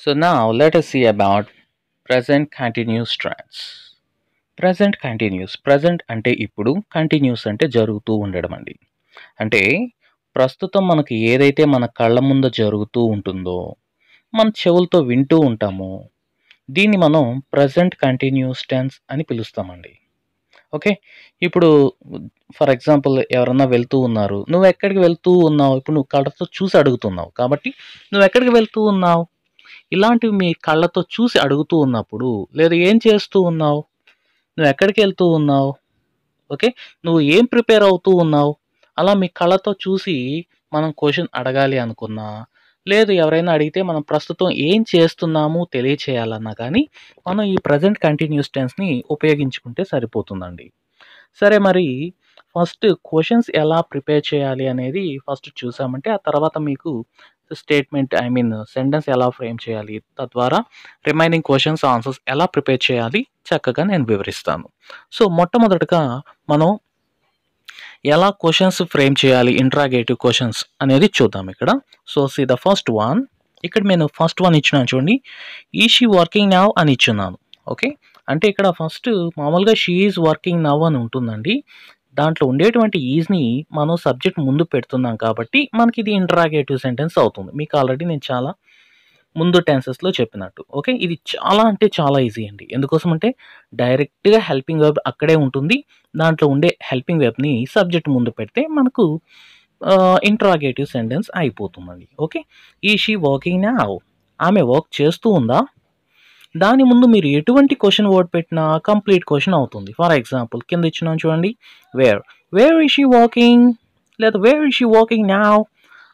So now let us see about present continuous trends. Present continuous present అంటే ఇప్పుడు continuous అంటే జరుగుతూ ఉండడం అండి. అంటే ప్రస్తుతం మనకి ఏదైతే మన కళ్ళ ముందు జరుగుతూ ఉంటుందో మన చెవులతో వింటూ ఉంటామో దీన్ని మనం ప్రజెంట్ కంటిన్యూస్ టెన్స్ అని పిలుస్తామండి. ఓకే? ఇప్పుడు ఫర్ ఎగ్జాంపుల్ ఎవరన్నా వెళ్తూ ఉన్నారు నువ్వు ఎక్కడికి వెళ్తూ ఉన్నావు? ఇప్పుడు నువ్వు కళ్ళతో చూసి అడుగుతున్నావు కాబట్టి నువ్వు ఎక్కడికి వెళ్తూ ఉన్నావు? ఇలాంటివి మీ కళ్ళతో చూసి అడుగుతూ ఉన్నప్పుడు లేదా ఏం చేస్తూ ఉన్నావు? నువ్వు ఎక్కడికి వెళ్తూ ఉన్నావు? ఓకే? నువ్వు ఏం ప్రిపేర్ అవుతూ ఉన్నావు? అలా మీ కళ్ళతో చూసి మనం క్వశ్చన్ అడగాలి అనుకున్నా లేదు ఎవరైనా అడిగితే మనం ప్రస్తుతం ఏం చేస్తున్నాము తెలియచేయాలన్నా కానీ మనం ఈ ప్రజెంట్ కంటిన్యూస్ టెన్స్ని ఉపయోగించుకుంటే సరిపోతుందండి. సరే మరి ఫస్ట్ క్వశ్చన్స్ ఎలా ప్రిపేర్ చేయాలి అనేది ఫస్ట్ చూసామంటే ఆ తర్వాత మీకు స్టేట్మెంట్ ఐ మీన్ సెంటెన్స్ ఎలా ఫ్రేమ్ చేయాలి? తద్వారా రిమైనింగ్ క్వశ్చన్స్ ఆన్సర్స్ ఎలా ప్రిపేర్ చేయాలి? చక్కగా నేను వివరిస్తాను. సో మొట్టమొదటగా మనం ఎలా క్వశ్చన్స్ ఫ్రేమ్ చేయాలి? ఇంట్రాగేటివ్ క్వశ్చన్స్ అనేది చూద్దాం ఇక్కడ. So see the first one ఇక్కడ నేను ఫస్ట్ వన్ ఇచ్చినాను చూడండి. ఈ షీ వర్కింగ్ నవ్ అని ఇచ్చున్నాను. ఓకే అంటే ఇక్కడ ఫస్ట్ మామూలుగా షీ ఈజ్ వర్కింగ్ నవ్ అని ఉంటుందండి. దాంట్లో ఉండేటువంటి ఈజ్ని మనం సబ్జెక్ట్ ముందు పెడుతున్నాం కాబట్టి మనకి ఇది ఇంటరాగేటివ్ సెంటెన్స్ అవుతుంది. మీకు ఆల్రెడీ నేను చాలా ముందు టెన్సెస్లో చెప్పినట్టు. ఓకే? ఇది చాలా అంటే చాలా ఈజీ అండి. ఎందుకోసం అంటే డైరెక్ట్గా హెల్పింగ్ వెబ్ అక్కడే ఉంటుంది. దాంట్లో ఉండే హెల్పింగ్ వెబ్ని సబ్జెక్ట్ ముందు పెడితే మనకు ఇంట్రాగేటివ్ సెంటెన్స్ అయిపోతుందండి. ఓకే? ఈ షీ వాకింగ్ నా? ఆమె వర్క్ చేస్తూ ఉందా? దాని ముందు మీరు ఎటువంటి క్వశ్చన్ వర్డ్ పెట్టినా కంప్లీట్ క్వశ్చన్ అవుతుంది. ఫర్ ఎగ్జాంపుల్ కింద ఇచ్చినాం చూడండి. Where where is she walking లేదా where is she walking now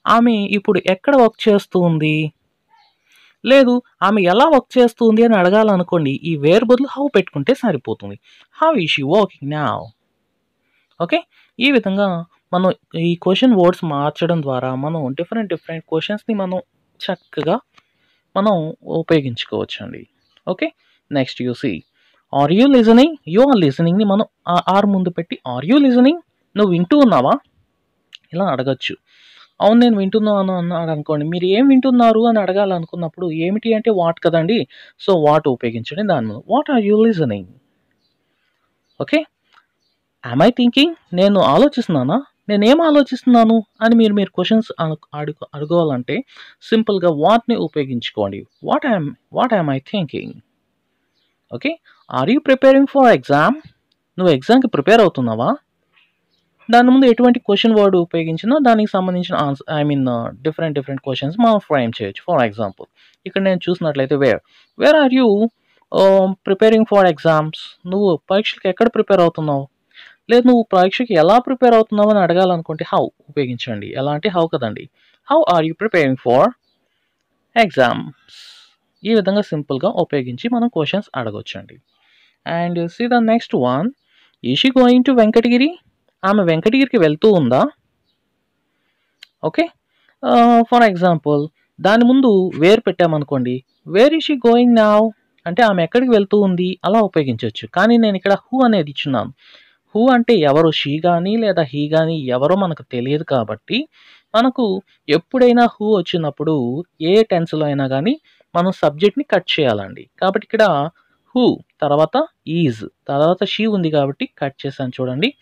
ఆమె ఇప్పుడు ఎక్కడ వర్క్ చేస్తుంది లేదు ఆమె ఎలా వర్క్ చేస్తుంది అని అడగాలనుకోండి ఈ వేర్ బదులు హౌ పెట్టుకుంటే సరిపోతుంది. హౌ ఈ షీ వాకింగ్ నావ్ ఓకే ఈ విధంగా మనం ఈ క్వశ్చన్ వర్డ్స్ మార్చడం ద్వారా మనం డిఫరెంట్ డిఫరెంట్ క్వశ్చన్స్ని మనం చక్కగా మనం ఉపయోగించుకోవచ్చండి. Okay next you see are you listening you are లిజనింగ్ని మనం ఆర్ ముందు పెట్టి ఆర్ యూ లిజనింగ్ నువ్వు వింటూ ఉన్నావా ఇలా అడగచ్చు. అవును నేను వింటున్నాను అన్నాడు అనుకోండి. మీరు ఏం వింటున్నారు అని అడగాలనుకున్నప్పుడు ఏమిటి అంటే వాట్ కదండి? సో వాట్ ఉపయోగించండి దాని ముందు. What are you listening okay I thinking నేను ఆలోచిస్తున్నానా? నేనేం ఆలోచిస్తున్నాను అని మీరు మీరు క్వశ్చన్స్ అడుగు అడగాలంటే సింపుల్గా వాట్ని ఉపయోగించుకోండి. What I'm what I'm I thinking okay are you preparing for exam నువ్వు ఎగ్జామ్కి ప్రిపేర్ అవుతున్నావా? దాని ముందు ఎటువంటి క్వశ్చన్ వర్డ్ ఉపయోగించినా దానికి సంబంధించిన answer I mean different different questions మనం ఫ్రేమ్ చేయొచ్చు. ఫర్ ఎగ్జాంపుల్ ఇక్కడ నేను చూసినట్లయితే where where are you preparing for exams నువ్వు పరీక్షలకు ఎక్కడ ప్రిపేర్ అవుతున్నావు? లేదు నువ్వు పరీక్షకి ఎలా ప్రిపేర్ అవుతున్నావు అని అడగాలనుకుంటే హౌ ఉపయోగించండి. ఎలా అంటే హౌ కదండి. How are you preparing for exams? ఈ విధంగా సింపుల్గా ఉపయోగించి మనం questions అడగొచ్చండి. And see the next one. Is she going to Venkatagiri ఆమె వెంకటగిరికి వెళ్తూ ఉందా? ఓకే. ఫర్ ఎగ్జాంపుల్ దాని ముందు వేర్ పెట్టామనుకోండి. వేర్ ఈషీ గోయింగ్ నావ్ అంటే ఆమె ఎక్కడికి వెళ్తూ ఉంది? అలా ఉపయోగించవచ్చు కానీ నేను ఇక్కడ హూ అనేది ఇచ్చున్నాను. హూ అంటే ఎవరు? షీ కానీ లేదా హీ కానీ ఎవరో మనకు తెలియదు కాబట్టి మనకు ఎప్పుడైనా హూ వచ్చినప్పుడు ఏ టెన్స్లో అయినా కానీ మనం సబ్జెక్ట్ని కట్ చేయాలండి. కాబట్టి ఇక్కడ హూ తర్వాత ఈజ్ తర్వాత షీ ఉంది కాబట్టి కట్ చేశాను చూడండి.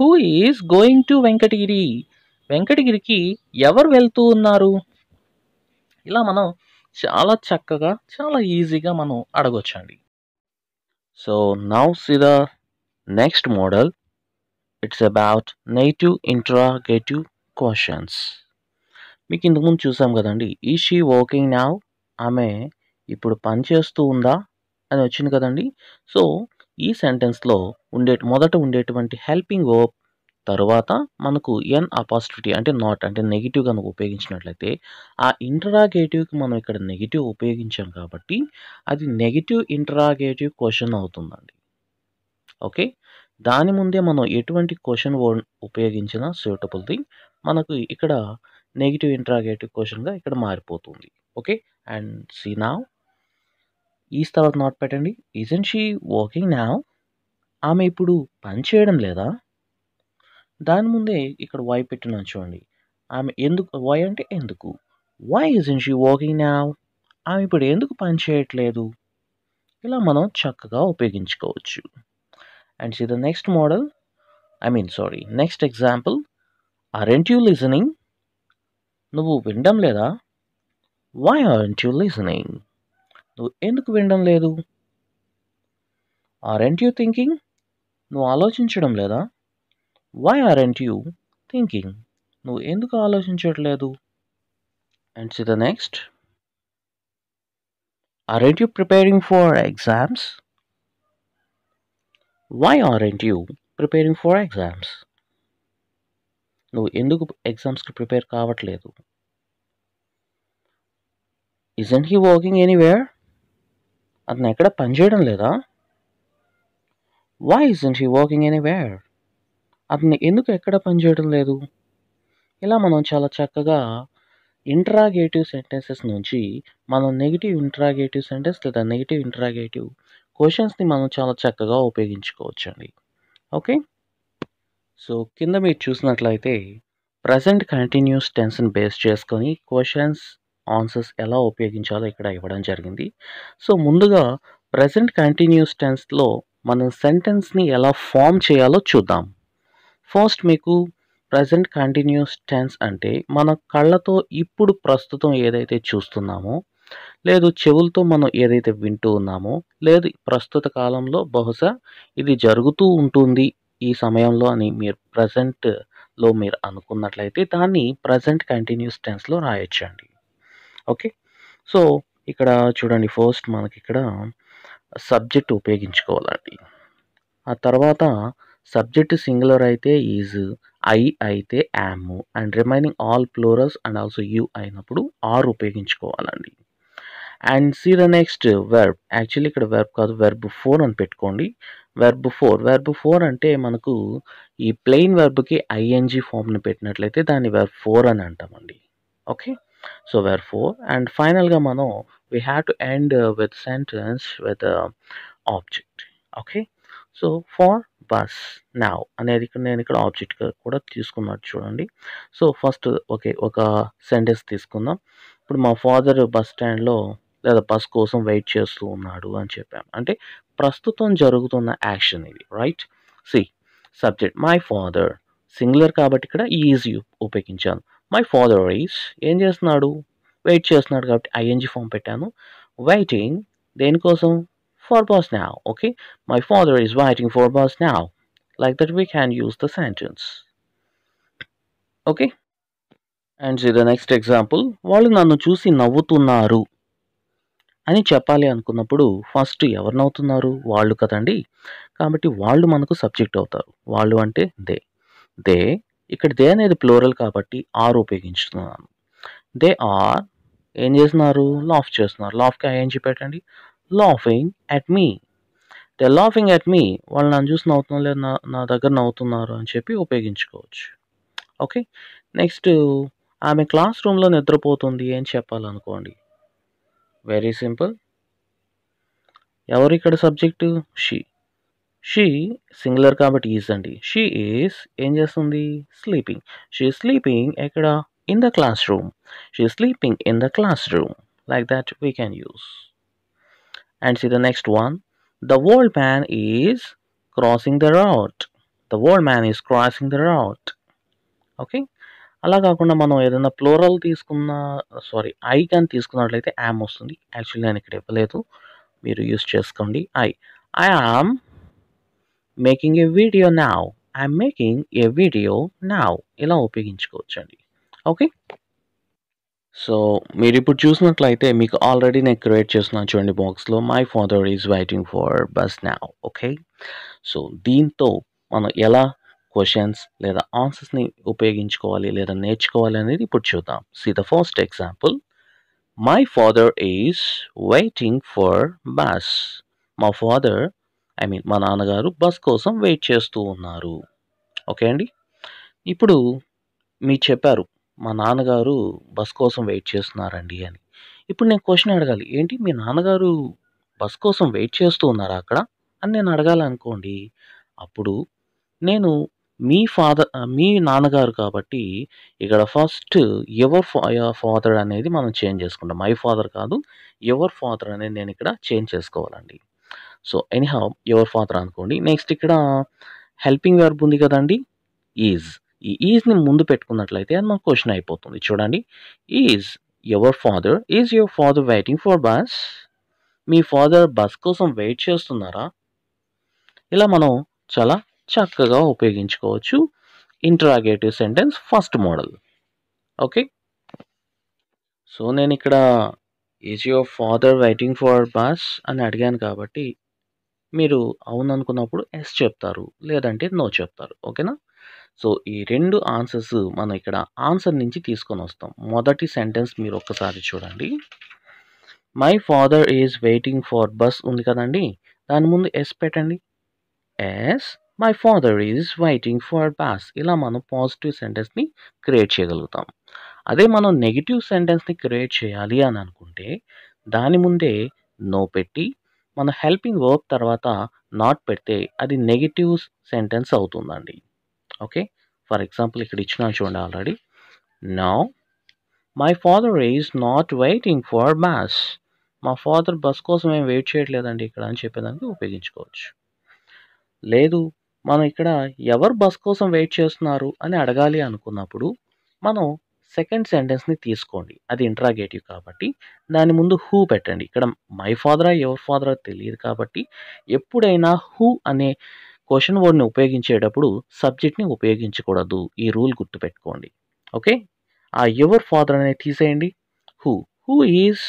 Who is going to Venkatagiri. వెంకటగిరికి ఎవరు వెళ్తూ ఉన్నారు? ఇలా మనం చాలా చక్కగా చాలా ఈజీగా మనం అడగొచ్చండి. So now see Next next model it's about negative interrogative questions మీకు ఇంతకుముందు చూసాం కదండి ఈ షీ వర్కింగ్ నావ్ ఆమె ఇప్పుడు పని చేస్తూ ఉందా అని వచ్చింది కదండి. సో ఈ సెంటెన్స్లో ఉండే మొదట ఉండేటువంటి హెల్పింగ్ వర్బ్ తరువాత మనకు ఎన్ అపాసిటివిటీ అంటే నాట్ అంటే నెగిటివ్ కనుక ఉపయోగించినట్లయితే ఆ ఇంటరాగేటివ్కి మనం ఇక్కడ నెగిటివ్ ఉపయోగించాం కాబట్టి అది నెగిటివ్ ఇంటరాగేటివ్ క్వశ్చన్ అవుతుందండి. ఓకే దాని ముందే మనం ఎటువంటి క్వశ్చన్ వర్డ్ ఉపయోగించినా సూటబుల్ది మనకు ఇక్కడ నెగిటివ్ ఇంట్రాగేటివ్ క్వశ్చన్గా ఇక్కడ మారిపోతుంది. ఓకే అండ్ సీ నావ్ ఈ తర్వాత నాట్ పెట్టండి. ఈజన్ షీ వాకింగ్ నావ్ ఆమె ఇప్పుడు పని చేయడం లేదా? దాని ముందే ఇక్కడ వై పెట్టినా చూడండి. ఆమె ఎందుకు వై అంటే ఎందుకు? Why isn't she walking now ఆమె ఇప్పుడు ఎందుకు పని చేయట్లేదు? ఇలా మనం చక్కగా ఉపయోగించుకోవచ్చు. And see the next model I mean sorry next example aren't you listening నువ్వు వినడం లేదా? వై ఆరెంట్ యూ లిజనింగ్ నువ్వు ఎందుకు వినడం లేదు? ఆరెంట్ యూ థింకింగ్ నువ్వు ఆలోచించడం లేదా? వై ఆరెంట్ యూ థింకింగ్ నువ్వు ఎందుకు ఆలోచించట్లేదు? And see the next aren't you preparing for exams why aren't you preparing for exams నువ్వు ఎందుకు ఎగ్జామ్స్కి ప్రిపేర్ కావట్లేదు? ఇజంట్ హీ వర్కింగ్ ఎనీవేర్ అతను ఎక్కడ పనిచేయడం లేదా? Why isn't he working anywhere అతను ఎందుకు ఎక్కడ పనిచేయడం లేదు? ఇలా మనం చాలా చక్కగా ఇంట్రాగేటివ్ సెంటెన్సెస్ నుంచి మనం నెగిటివ్ ఇంట్రాగేటివ్ సెంటెన్స్ లేదా నెగిటివ్ ఇంట్రాగేటివ్ క్వశ్చన్స్ని మనం చాలా చక్కగా ఉపయోగించుకోవచ్చు అండి ఓకే? సో కింద మీరు చూసినట్లయితే ప్రజెంట్ కంటిన్యూస్ టెన్స్ని బేస్ చేసుకొని క్వశ్చన్స్ ఆన్సర్స్ ఎలా ఉపయోగించాలో ఇక్కడ ఇవ్వడం జరిగింది. సో ముందుగా ప్రజెంట్ కంటిన్యూస్ టెన్స్లో మనం సెంటెన్స్ని ఎలా ఫామ్ చేయాలో చూద్దాం. ఫస్ట్ మీకు ప్రజెంట్ కంటిన్యూస్ టెన్స్ అంటే మన కళ్ళతో ఇప్పుడు ప్రస్తుతం ఏదైతే చూస్తున్నామో లేదు చెవులతో మనం ఏదైతే వింటూ ఉన్నామో లేదు ప్రస్తుత కాలంలో బహుశా ఇది జరుగుతూ ఉంటుంది ఈ సమయంలో అని మీరు ప్రజెంట్లో మీరు అనుకున్నట్లయితే దాన్ని ప్రజెంట్ కంటిన్యూస్ టెన్స్లో రాయొచ్చండి. ఓకే? సో ఇక్కడ చూడండి ఫస్ట్ మనకి ఇక్కడ సబ్జెక్ట్ ఉపయోగించుకోవాలండి. ఆ తర్వాత సబ్జెక్ట్ సింగులర్ అయితే ఈజ్ ఐ అయితే am and remaining all plurals and also you అయినప్పుడు are ఉపయోగించుకోవాలండి. And see the next verb actually ఇక్కడ వెర్బ్ కాదు వెర్బ్ ఫోర్ అని పెట్టుకోండి. వెర్బ్ ఫోర్ వెర్బ్ ఫోర్ అంటే మనకు ఈ ప్లెయిన్ వెర్బ్కి ఐఎన్జి ఫామ్ని పెట్టినట్లయితే దాన్ని వెర్బ్ ఫోర్ అని అంటామండి. Okay so verb four and ఫైనల్గా మనం we have to end with sentence with object okay so for bus now అనేది ఇక్కడ నేను ఇక్కడ ఆబ్జెక్ట్ కూడా తీసుకున్నాడు చూడండి. సో ఫస్ట్ ఓకే ఒక సెంటెన్స్ తీసుకుందాం. ఇప్పుడు మా ఫాదర్ బస్ స్టాండ్లో లేదా బస్ కోసం వెయిట్ చేస్తూ ఉన్నాడు అని చెప్పాము అంటే ప్రస్తుతం జరుగుతున్న యాక్షన్ ఇది right? See subject my father. Singular కాబట్టి ఇక్కడ ఈజ్ ఉపయోగించాను. మై ఫాదర్ ఈస్ ఏం చేస్తున్నాడు? వెయిట్ చేస్తున్నాడు కాబట్టి ఐఎన్జి ఫామ్ పెట్టాను. వెయిటింగ్ దేనికోసం? For bus now okay? My father is waiting for bus now like that we can use the sentence. Okay? And the next example వాళ్ళు నన్ను చూసి నవ్వుతున్నారు. అని చెప్పాలి అనుకున్నప్పుడు ఫస్ట్ ఎవరినవుతున్నారు? వాళ్ళు కదండి. కాబట్టి వాళ్ళు మనకు సబ్జెక్ట్ అవుతారు. వాళ్ళు అంటే దే. దే ఇక్కడ దే అనేది ప్లోరల్ కాబట్టి ఆర్ ఉపయోగించుతున్నాను. దే ఆర్ ఏం చేస్తున్నారు? లాఫ్ చేస్తున్నారు. లాఫ్కి ఐఎన్జి పెట్టండి. Laughing at me. They laughing at me. వాళ్ళు నన్ను చూసి నవ్వుతున్నారు లేదా నా నా దగ్గర నవ్వుతున్నారు అని చెప్పి ఉపయోగించుకోవచ్చు. ఓకే? నెక్స్ట్ ఆమె క్లాస్ రూమ్లో నిద్రపోతుంది అని చెప్పాలనుకోండి. వెరీ సింపుల్ ఎవరు ఇక్కడ సబ్జెక్టు షీ షీ సింగులర్ కాబట్టి ఈజ్ అండి. షీ ఈస్ ఏం చేస్తుంది? స్లీపింగ్ షీ స్లీపింగ్ ఎక్కడ? In the classroom she sleeping in the classroom like that we can use and see the next one the old man is crossing the road the old man is crossing the road okay అలా కాకుండా మనం ఏదైనా plural తీసుకున్న sorry I కానీ తీసుకున్నట్లయితే yam వస్తుంది. Actually నేను ఇక్కడ ఇవ్వలేదు. మీరు యూస్ చేసుకోండి. I I am making a video now I'm making a video now ఇలా ఉపయోగించుకోవచ్చండి. ఓకే సో మీరు ఇప్పుడు చూసినట్లయితే మీకు ఆల్రెడీ నేను క్రియేట్ చేస్తున్నాను చూడండి బాక్స్లో my father is waiting for bus now okay so దీంతో మనం ఎలా క్వశ్చన్స్ లేదా ఆన్సర్స్ని ఉపయోగించుకోవాలి లేదా నేర్చుకోవాలి అనేది ఇప్పుడు చూద్దాం. See the first example my father is waiting for bus మా ఫాదర్ ఐ మీన్ మా నాన్నగారు బస్ కోసం వెయిట్ చేస్తూ ఉన్నారు. ఓకే అండి? ఇప్పుడు మీరు చెప్పారు మా నాన్నగారు బస్ కోసం వెయిట్ చేస్తున్నారండి అని. ఇప్పుడు నేను క్వశ్చన్ అడగాలి ఏంటి మీ నాన్నగారు బస్ కోసం వెయిట్ చేస్తూ ఉన్నారా అక్కడ? అని నేను అడగాలనుకోండి అప్పుడు నేను మీ ఫాదర్ మీ నాన్నగారు కాబట్టి ఇక్కడ ఫస్ట్ ఎవర్ ఫాదర్ అనేది మనం చేంజ్ చేసుకుంటాం. మై ఫాదర్ కాదు ఎవర్ ఫాదర్ అనేది నేను ఇక్కడ చేంజ్ చేసుకోవాలండి. సో ఎనీహౌ ఎవర్ ఫాదర్ అనుకోండి. నెక్స్ట్ ఇక్కడ హెల్పింగ్ వర్బ్ ఉంది కదండి? ఈజ్ ఈ ఈజ్ని ముందు పెట్టుకున్నట్లయితే అది మనకు క్వశ్చన్ అయిపోతుంది. చూడండి. Is your father is your father waiting for bus me father bus కోసం వెయిట్ చేస్తున్నారా? ఇలా మనం చాలా చక్కగా ఉపయోగించుకోవచ్చు. Interrogative sentence first model. Okay? So నేను ఇక్కడ is your father waiting for bus అని అడిగాను కాబట్టి మీరు అవును అనుకున్నప్పుడు ఎస్ చెప్తారు లేదంటే నో చెప్తారు. ఓకేనా? సో ఈ రెండు ఆన్సర్స్ మనం ఇక్కడ ఆన్సర్ నుంచి తీసుకొని వస్తాం. మొదటి సెంటెన్స్ మీరు ఒక్కసారి చూడండి. My father is waiting for bus ఉంది కదండి. దాని ముందు ఎస్ పెట్టండి. Yes my father is waiting for bus ఇలా మనం పాజిటివ్ సెంటెన్స్ని క్రియేట్ చేయగలుగుతాం. అదే మనం నెగిటివ్ సెంటెన్స్ని క్రియేట్ చేయాలి అని అనుకుంటే దాని ముందే నో పెట్టి మన హెల్పింగ్ వర్బ్ తర్వాత నాట్ పెడితే అది నెగిటివ్ సెంటెన్స్ అవుతుందండి. ఓకే ఫర్ ఎగ్జాంపుల్ ఇక్కడ ఇచ్చిన చూడండి already now my father is not waiting for bus మా ఫాదర్ బస్ కోసం ఏం వెయిట్ చేయట్లేదండి ఇక్కడ అని చెప్పేదానికి ఉపయోగించుకోవచ్చు. లేదు మనం ఇక్కడ ఎవరు బస్ కోసం వెయిట్ చేస్తున్నారు అని అడగాలి అనుకున్నప్పుడు మనం సెకండ్ సెంటెన్స్ని తీసుకోండి. అది ఇంట్రాగేటివ్ కాబట్టి దాని ముందు హూ పెట్టండి. ఇక్కడ మై ఫాదరా ఎవర్ ఫాదరా తెలియదు కాబట్టి ఎప్పుడైనా హూ అనే క్వశ్చన్ వర్డ్ని ఉపయోగించేటప్పుడు సబ్జెక్ట్ని ఉపయోగించకూడదు. ఈ రూల్ గుర్తుపెట్టుకోండి. ఓకే? ఆ ఎవర్ ఫాదర్ అనేది తీసేయండి. Who. Who is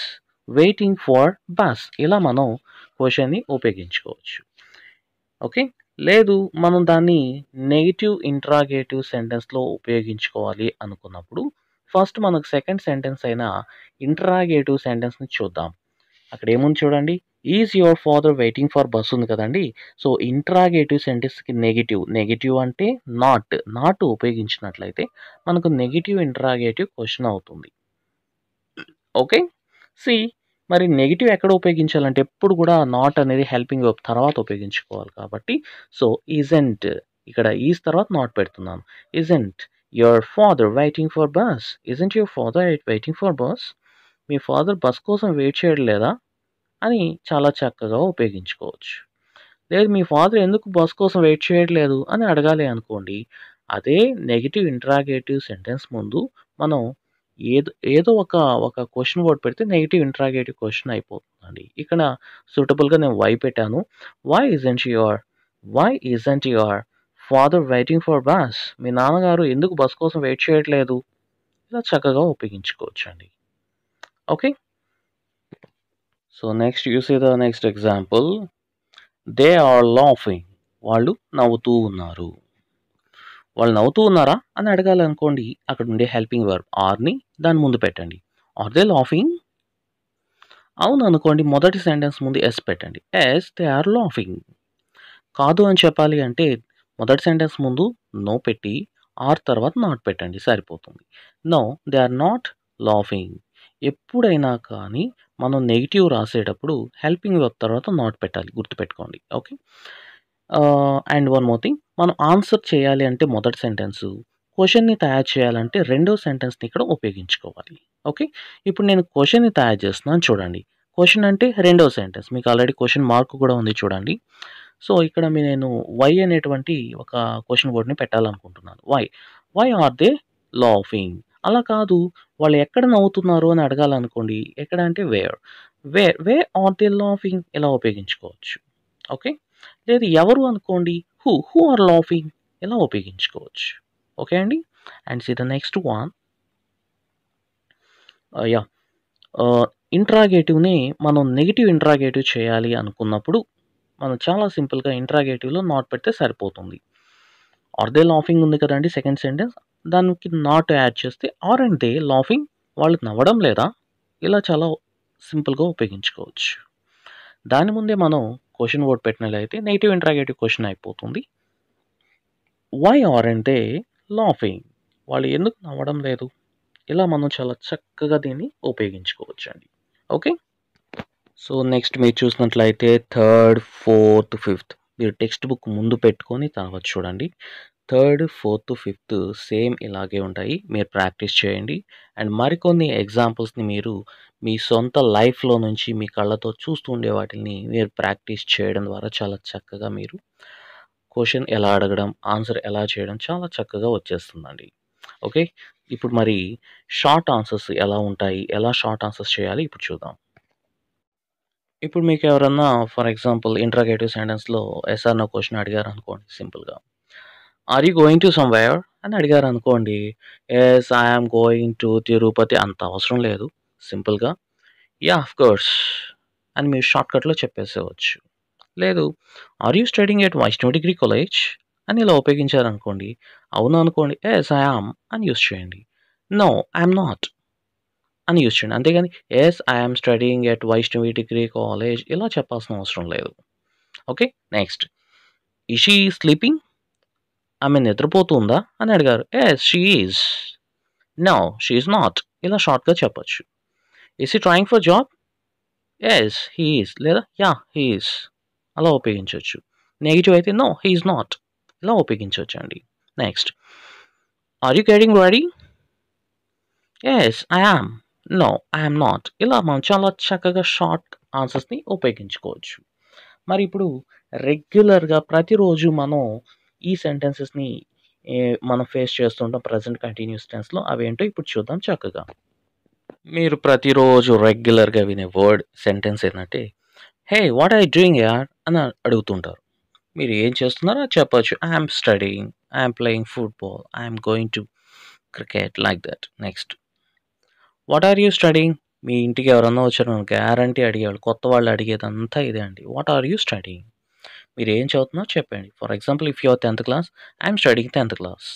waiting for bus. ఇలా మనం క్వశ్చన్ని ఉపయోగించుకోవచ్చు. ఓకే? లేదు మనం దాన్ని నెగిటివ్ ఇంట్రాగేటివ్ సెంటెన్స్లో ఉపయోగించుకోవాలి అనుకున్నప్పుడు ఫస్ట్ మనకు సెకండ్ సెంటెన్స్ అయిన ఇంట్రాగేటివ్ సెంటెన్స్ని చూద్దాం. అక్కడ ఏముంది చూడండి? Is your father waiting for bus ఉంది కదండి? సో ఇంట్రాగేటివ్ సెంటెన్స్కి నెగిటివ్ నెగిటివ్ అంటే నాట్ నాట్ ఉపయోగించినట్లయితే మనకు నెగిటివ్ ఇంట్రాగేటివ్ క్వశ్చన్ అవుతుంది. ఓకే సి మరి నెగిటివ్ ఎక్కడ ఉపయోగించాలంటే ఎప్పుడు కూడా నాట్ అనేది హెల్పింగ్ వర్బ్ తర్వాత ఉపయోగించుకోవాలి కాబట్టి సో ఈజెంట్ ఇక్కడ ఈజ్ తర్వాత నాట్ పెడుతున్నాను. Isn't your father waiting for bus isn't your father waiting for bus me father bus కోసం వెయిట్ చేయడం లేదా అని చాలా చక్కగా ఉపయోగించుకోవచ్చు. లేదు మీ ఫాదర్ ఎందుకు బస్ కోసం వెయిట్ చేయట్లేదు అని అడగాలి అనుకోండి అదే నెగిటివ్ ఇంట్రాగేటివ్ సెంటెన్స్ ముందు మనం ఏదో ఏదో ఒక ఒక క్వశ్చన్ వర్డ్ పెడితే నెగిటివ్ ఇంట్రాగేటివ్ క్వశ్చన్ అయిపోతుందండి. ఇక్కడ సూటబుల్గా నేను వై పెట్టాను. Why isn't your why isn't your father waiting for bus మీ నాన్నగారు ఎందుకు బస్ కోసం వెయిట్ చేయట్లేదు? ఇలా చక్కగా ఉపయోగించుకోవచ్చు అండి okay so next you see the next example they are laughing వాళ్ళు నవ్వుతూ ఉన్నారు. వాళ్ళు నవ్వుతూ ఉన్నారా? అని అడగాలనుకోండి. అక్కడ ఉండే హెల్పింగ్ వర్బ్ ఆర్ని దాని ముందు పెట్టండి. Are they laughing? అవును అనుకోండి. మొదటి సెంటెన్స్ ముందు ఎస్ పెట్టండి. Yes they are laughing. కాదు అని చెప్పాలి అంటే మొదటి సెంటెన్స్ ముందు నో పెట్టి ఆర్ తర్వాత నాట్ పెట్టండి. సరిపోతుంది. No they are not laughing. ఎప్పుడైనా కానీ మనం నెగిటివ్ రాసేటప్పుడు హెల్పింగ్ వర్బ్ తర్వాత నాట్ పెట్టాలి. గుర్తుపెట్టుకోండి. Okay? And one more thing మనం ఆన్సర్ చేయాలి అంటే మొదటి సెంటెన్సు క్వశ్చన్ని తయారు చేయాలంటే రెండో సెంటెన్స్ని ఇక్కడ ఉపయోగించుకోవాలి. ఓకే ఇప్పుడు నేను క్వశ్చన్ని తయారు చేస్తున్నాను చూడండి. క్వశ్చన్ అంటే రెండో సెంటెన్స్ మీకు ఆల్రెడీ క్వశ్చన్ మార్క్ కూడా ఉంది చూడండి. సో ఇక్కడ మీ నేను వై అనేటువంటి ఒక క్వశ్చన్ వర్డ్ని పెట్టాలనుకుంటున్నాను. Why why are they laughing అలా కాదు. వాళ్ళు ఎక్కడ నవ్వుతున్నారు అని అడగాలనుకోండి. ఎక్కడ అంటే where we we are they laughing ఇలా ఉపయోగించుకోవచ్చు? ఓకే లేదు ఎవరు అనుకోండి హూ హూ ఆర్ లాఫింగ్ ఇలా ఉపయోగించుకోవచ్చు? ఓకే అండి? And see the next one yeah ఇంట్రాగేటివ్ని మనం నెగిటివ్ ఇంట్రాగేటివ్ చేయాలి అనుకున్నప్పుడు మనం చాలా సింపుల్గా ఇంట్రాగేటివ్లో నాట్ పెడితే సరిపోతుంది. ఆర్ దే లాఫింగ్ ఉంది కదండి సెకండ్ సెంటెన్స్ దానికి నాట్ యాడ్ చేస్తే ఆర్ అండ్ దే లాఫింగ్ వాళ్ళు నవ్వడం లేదా? ఇలా చాలా సింపుల్గా ఉపయోగించుకోవచ్చు. దాని ముందే మనం క్వశ్చన్ వర్డ్ పెట్టినట్లయితే నెగిటివ్ ఇంట్రాగేటివ్ క్వశ్చన్ అయిపోతుంది. వై ఆర్ అంటే దే లాఫింగ్ వాళ్ళు ఎందుకు నవ్వడం లేదు? ఇలా మనం చాలా చక్కగా దీన్ని ఉపయోగించుకోవచ్చండి. ఓకే సో నెక్స్ట్ మీరు చూసినట్లయితే థర్డ్ ఫోర్త్ ఫిఫ్త్ మీరు టెక్స్ట్ బుక్ ముందు పెట్టుకొని తర్వాత చూడండి. థర్డ్, ఫోర్త్, ఫిఫ్త్ సేమ్ ఇలాగే ఉంటాయి. మీరు ప్రాక్టీస్ చేయండి. అండ్ మరికొన్ని ఎగ్జాంపుల్స్‌ని మీరు మీ సొంత లైఫ్‌లో నుంచి మీ కళ్ళతో చూస్తూ ఉండే వాటిని మీరు ప్రాక్టీస్ చేయడం ద్వారా చాలా చక్కగా మీరు క్వశ్చన్ ఎలా అడగడం, ఆన్సర్ ఎలా చేయడం చాలా చక్కగా వచ్చేస్తుందండి. ఓకే. ఇప్పుడు మరి షార్ట్ ఆన్సర్స్ ఎలా ఉంటాయి? ఎలా షార్ట్ ఆన్సర్స్ చేయాలి ఇప్పుడు చూద్దాం. ఇప్పుడు మీకు ఎవరన్నా ఫర్ ఎగ్జాంపుల్ ఇంట్రాగేటివ్ సెంటెన్స్‌లో యెస్ ఆర్ క్వశ్చన్ అడిగారు అనుకోండి సింపుల్‌గా. Are you going to somewhere అని అడిగారు అనుకోండి yes I'm going to Tirupati అంత అవసరం లేదు. సింపుల్‌గా యా ఆఫ్ కోర్స్ అని మీరు షార్ట్‌కట్‌లో చెప్పేసేయవచ్చు. లేదు are you studying at Vaishnav degree college అని ఇలా ఉపయోగించారనుకోండి. అవును అనుకోండి. ఎస్ ఐ ఆమ్ అని యూస్ చేయండి. నో ఐ నాట్ అని యూస్ చేయండి. అంతేగాని yes I am studying at Vaishnavi degree college ఇలా చెప్పాల్సిన అవసరం లేదు. Okay. Next is she sleeping? ఆమె నిద్రపోతుందా అని అడిగారు. Yes she is. No she not ఇలా షార్ట్‌గా చెప్పచ్చు is he trying for job? Yes he లేదా యా హి అలా ఉపయోగించవచ్చు నెగిటివ్ అయితే నో హీఈస్ నాట్ ఇలా ఉపయోగించవచ్చు అండి next are you getting ready? Yes I am. No I am not ఇలా మనం చాలా చక్కగా షార్ట్ ఆన్సర్స్‌ని ఉపయోగించుకోవచ్చు. మరి ఇప్పుడు రెగ్యులర్‌గా ప్రతిరోజు మనం ఈ సెంటెన్సెస్‌ని మనం ఫేస్ చేస్తుంటాం ప్రజెంట్ కంటిన్యూస్ టెన్స్‌లో అవేంటో ఇప్పుడు చూద్దాం చక్కగా. మీరు ప్రతిరోజు రెగ్యులర్‌గా వినే వర్డ్ సెంటెన్స్ ఏంటంటే హే వాట్ ఐ డూయింగ్ యార్ అని అడుగుతుంటారు. మీరు ఏం చేస్తున్నారో చెప్పచ్చు I'm I studying, I'm playing football, I going to cricket like that. Next what are you studying? మీ ఇంటికి ఎవరన్నా వచ్చారు గ్యారంటీ అడిగేవాళ్ళు. కొత్త వాళ్ళు అడిగేదంతా ఇదే అండి. What are you studying? మీరు ఏం చదువుతున్నారో చెప్పండి. For example if your tenth class I studying 10థ్ క్లాస్.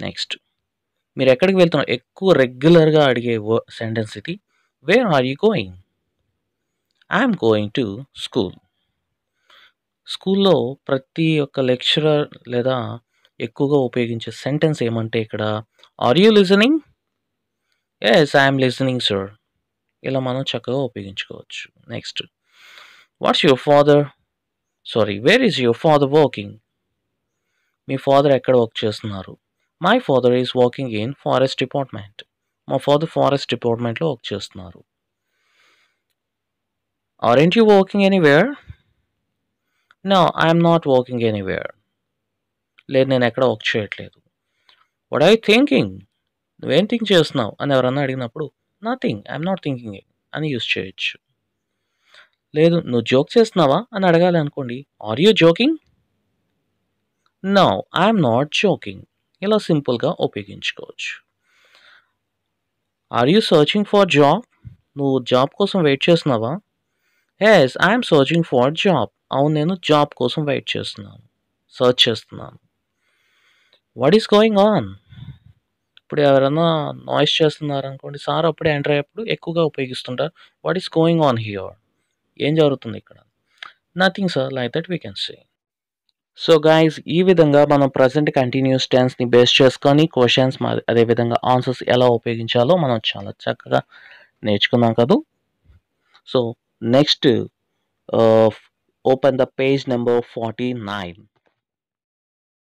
నెక్స్ట్ మీరు ఎక్కడికి వెళ్తున్నారు? ఎక్కువ రెగ్యులర్‌గా అడిగే సెంటెన్స్ ఇది. Where are you going? I going to school. స్కూల్‌లో ప్రతి ఒక్క లెక్చరర్ లేదా ఎక్కువగా ఉపయోగించే సెంటెన్స్ ఏమంటే ఇక్కడ are you listening? Yes I listening sir. ఇలా మనం చక్కగా ఉపయోగించుకోవచ్చు. Next what's your father? Sorry where is your father working? Me father ఎక్కడ వర్క్ చేస్తున్నారు? My father is working in forest department. మా ఫాదర్ ఫారెస్ట్ డిపార్ట్మెంట్‌లో వర్క్ చేస్తున్నారు. Aren't you working anywhere? No I not working anywhere. లేదు నేను ఎక్కడ work చేయట్లేదు. What I thinking? నువ్వేం థింక్ చేస్తున్నావు? అని ఎవరన్నా అడిగినప్పుడు నథింగ్ ఐ నాట్ థింకింగ్ అని యూజ్ చేయొచ్చు. లేదు నువ్వు జోక్ చేస్తున్నావా? అని అడగాలి అనుకోండి. Are you joking? No I not joking. ఇలా సింపుల్‌గా ఉపయోగించుకోవచ్చు. Are you searching for job? నువ్వు జాబ్ కోసం వెయిట్ చేస్తున్నావా? Yes I searching searching for job. అవును నేను జాబ్ కోసం వెయిట్ చేస్తున్నాను. సెర్చ్ చేస్తున్నాను. What is going on? ఇప్పుడు ఎవరైనా నాయిస్ చేస్తున్నారు అనుకోండి సార్ అప్పుడే ఎంటర్ అయ్యేప్పుడు ఎక్కువగా ఉపయోగిస్తుంటారు. What is going on here? ఏం జరుగుతుంది ఇక్కడ? Nothing sir like that we can see so guys ఈ విధంగా మనం ప్రజెంట్ కంటిన్యూస్ టెన్స్‌ని బేస్ చేసుకొని క్వశ్చన్స్ మరి అదేవిధంగా ఆన్సర్స్ ఎలా ఉపయోగించాలో మనం చాలా చక్కగా నేర్చుకున్నాం కదా? So next open the page number forty nine